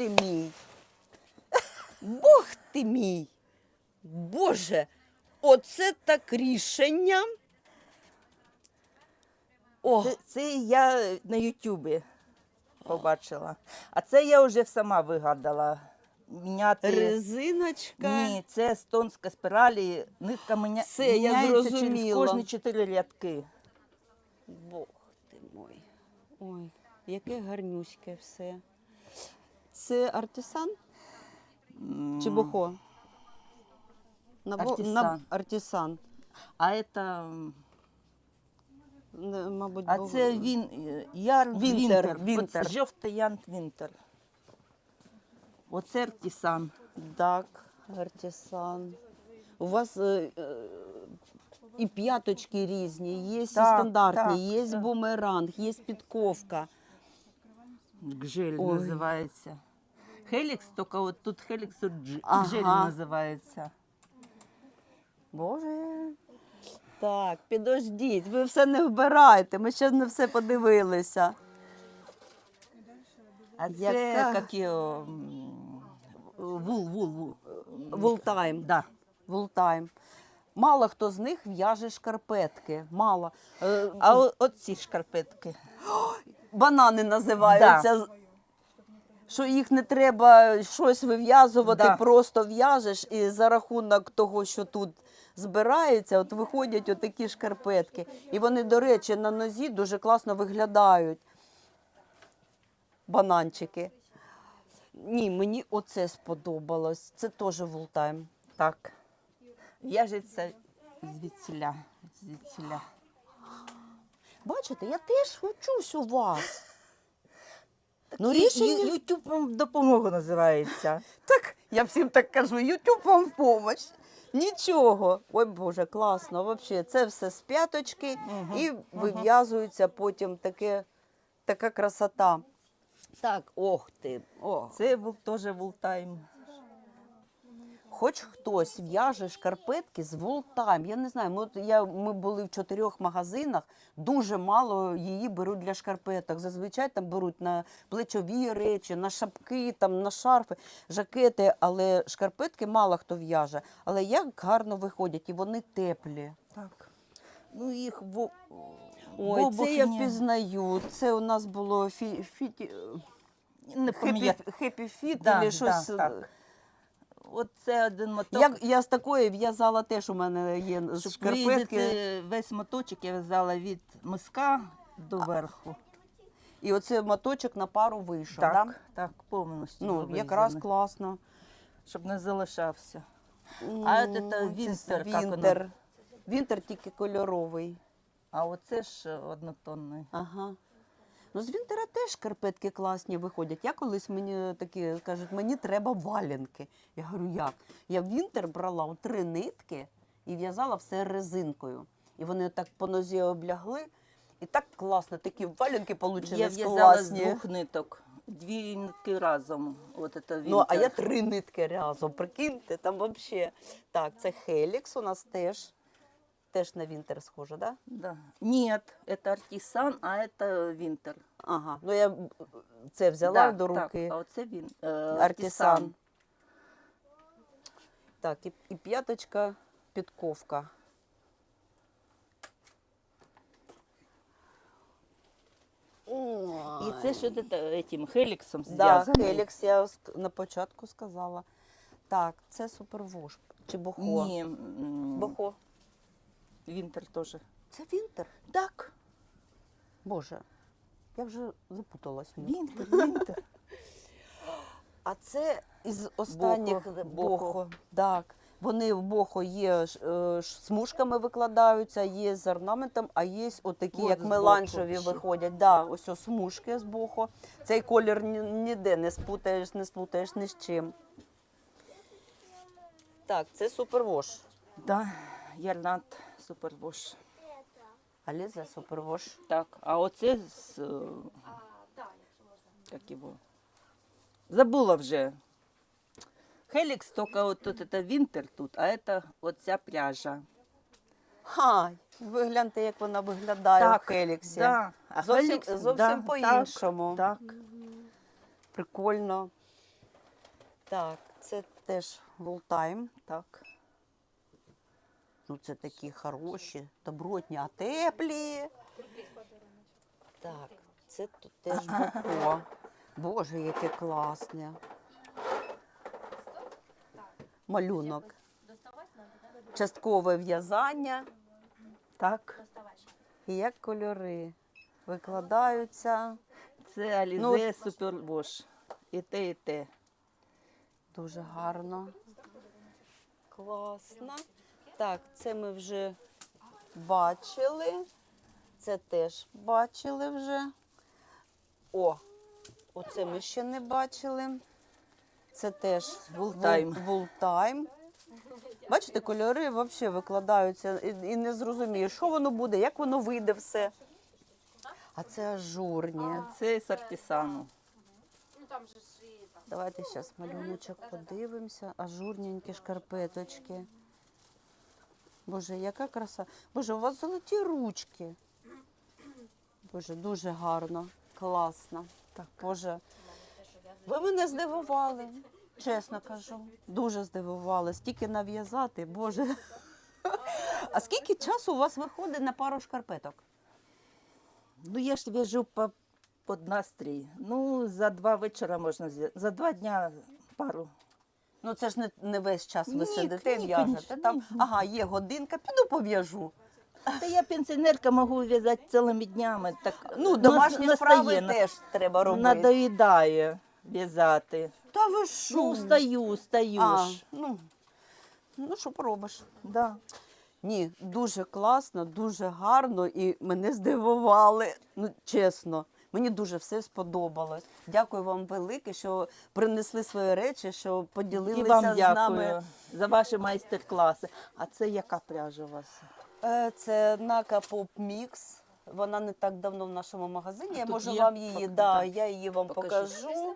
ти мій. Бог ти мій. Боже, оце так рішення. О, Це, це я на Ютубі побачила. А це я вже сама вигадала. Міняти. резиночка. Ні, це естонська спіралі, нитка міня... Все, я міняється через зрозуміла. кожні чотири рядки. Бог ти мой. Ой, яке гарнюське все. Це артисан чи бохо? На, Артисан. артисан. А м, Не, Мабуть, а бо- це він, е, Ярн Вінтер, Вінтер. Вінтер. От Жовтий Янт Вінтер. Оце артисан. Так, артисан. У вас е, е, і п'яточки різні, є і Так, стандартні, так, є так. бумеранг, є підковка. Гжель Ой. називається. Хелікс, тільки от тут Хелікс, тут дж- Ага. називається. Боже. Так, підождіть, ви все не вбирайте, ми ще не все подивилися. А це Яка? як його, м, вул, вул, вул. Вултайм. Да. Вултайм. Мало хто з них в'яже шкарпетки. Мало. Е, А о- оці шкарпетки. банани називаються. Що їх не треба щось вив'язувати, Да. просто в'яжеш, і за рахунок того, що тут збирається, от виходять отакі шкарпетки. І вони, до речі, на нозі дуже класно виглядають. Бананчики. Ні, мені оце сподобалось. Це теж вултайм. Так. В'яжеться звідсіля. звідсіля. Бачите, я теж вчусь у вас. Ну, рішення- Ютуб вам в допомогу називається. Так, я всім так кажу, Ютуб вам в помощь. Нічого. Ой Боже, класно. Вообще, це все з п'яточки і вив'язується потім таке, така красота. Так, ох ти. Ох. Це був теж вултайм. Хоч хтось в'яже шкарпетки з волтайм. Я не знаю, ми, от я, ми були в чотирьох магазинах, дуже мало її беруть для шкарпеток. Зазвичай там беруть на плечові речі, на шапки, там, на шарфи, жакети, але шкарпетки мало хто в'яже. Але як гарно виходять, і вони теплі. Так. Ну, їх во... Ой, бобов це я ні. впізнаю. Це у нас було фі, фіті, Не хеппі, хеппі фіт, Да, або да, щось. так. От це один моток. Я, я з такої в'язала теж у мене є шкарпетки. вирізати весь моточок я в'язала від миска до верху. І оце моточок на пару вийшов, Так, да? так, повністю. Ну, вирізаний, якраз класно. Щоб не залишався. А от це це Вінтер, як воно? Вінтер. Вінтер тільки кольоровий. А оце ж однотонний. Ага. Ну, з Вінтера теж шкарпетки класні виходять. Я колись мені такі кажуть, мені треба валянки. Я говорю, як? Я в Вінтер брала у три нитки і в'язала все резинкою. І вони так по нозі облягли. І так класно, такі валянки Я вийшли в'язала з двох ниток. Дві нитки разом. От це Ну, а я три нитки разом. Прикиньте, там взагалі. Так, це Хелікс у нас теж. Теж на Вінтер схоже, да? Да. Нет, это артисан, а это винтер. Ага. Ну я б- це взяла до руки. Так, а оце він. Е, Артисан. Так, і, і п'яточка, підковка. І це ж от це, этим хеліксом Да, зв'язаний. Хелікс, я ск- на початку сказала. Так, це супервош. Чи бохо? Ні, м, Бохо. вінтер теж. Це Вінтер. Так, Боже, я вже запуталась. вінтер, вінтер. А це із останніх Бохо, бохо. Так. Вони в бохо є ж, е, ж смужками викладаються, є з орнаментом, а є отакі, От як з боку меланжеві ще. виходять. Да, ось о смужки з бохо. Цей колір ні- ніде не спутаєш, не сплутаєш ні з чим. Так, це супервош. Да, Ярнат супервош. Аліза супервош. Так, а оце з... е, Як його? Забула вже. Хелікс тільки от тут це вінтер тут, а це оця пряжа. Ха, ви гляньте, як вона виглядає в Хеліксі. Да. А Зовсім- Хелікс, зовсім да, по-іншому. Так, так. Прикольно. Так, це теж вултайм. Так. Ну, це такі хороші, добротні, а теплі. Так, це тут теж боко. Боже, яке класне. Малюнок. Часткове в'язання. Так. І як кольори викладаються. Це Алізе Ну, Супервош. І те, і те. Дуже гарно. Класно. Так, це ми вже бачили. Це теж бачили вже. О, оце ми ще не бачили. Це теж Вултайм. вултайм. Бачите, кольори взагалі викладаються і, і не зрозумієш, що воно буде, як воно вийде все. А це ажурні. Це з артисану. Давайте зараз малюночок подивимося. Ажурненькі шкарпеточки. Боже, яка краса. Боже, у вас золоті ручки. Боже, дуже гарно, класно. Так. Боже, ви мене здивували, чесно кажу. Дуже здивували. Стільки нав'язати, Боже. А скільки часу у вас виходить на пару шкарпеток? Ну, я ж в'яжу по, під настрій. Ну, за два вечора можна. За два дня пару. Ну це ж не, не весь час ви Ні, сидите, ні, в'яжете. конечно, Там, ні, ні. ага, є годинка, піду пов'яжу. Та я пенсіонерка можу в'язати цілими днями. Так, Ну, домашні настає, справи на- теж треба робити. Надоїдає в'язати. Та ви що? Ну, стаю, стаю а, ж. ну, ну, що поробиш? Да. Ні, дуже класно, дуже гарно і мене здивували. Ну, чесно, мені дуже все сподобалось. Дякую вам велике, що принесли свої речі, що І поділилися вам з дякую нами. за ваші майстер-класи. А це яка пряжа у вас? Е, Це Нака Pop Мікс. Вона не так давно в нашому магазині. Я тут можу є? вам її, Пок- да, так. я її вам Покажи. покажу.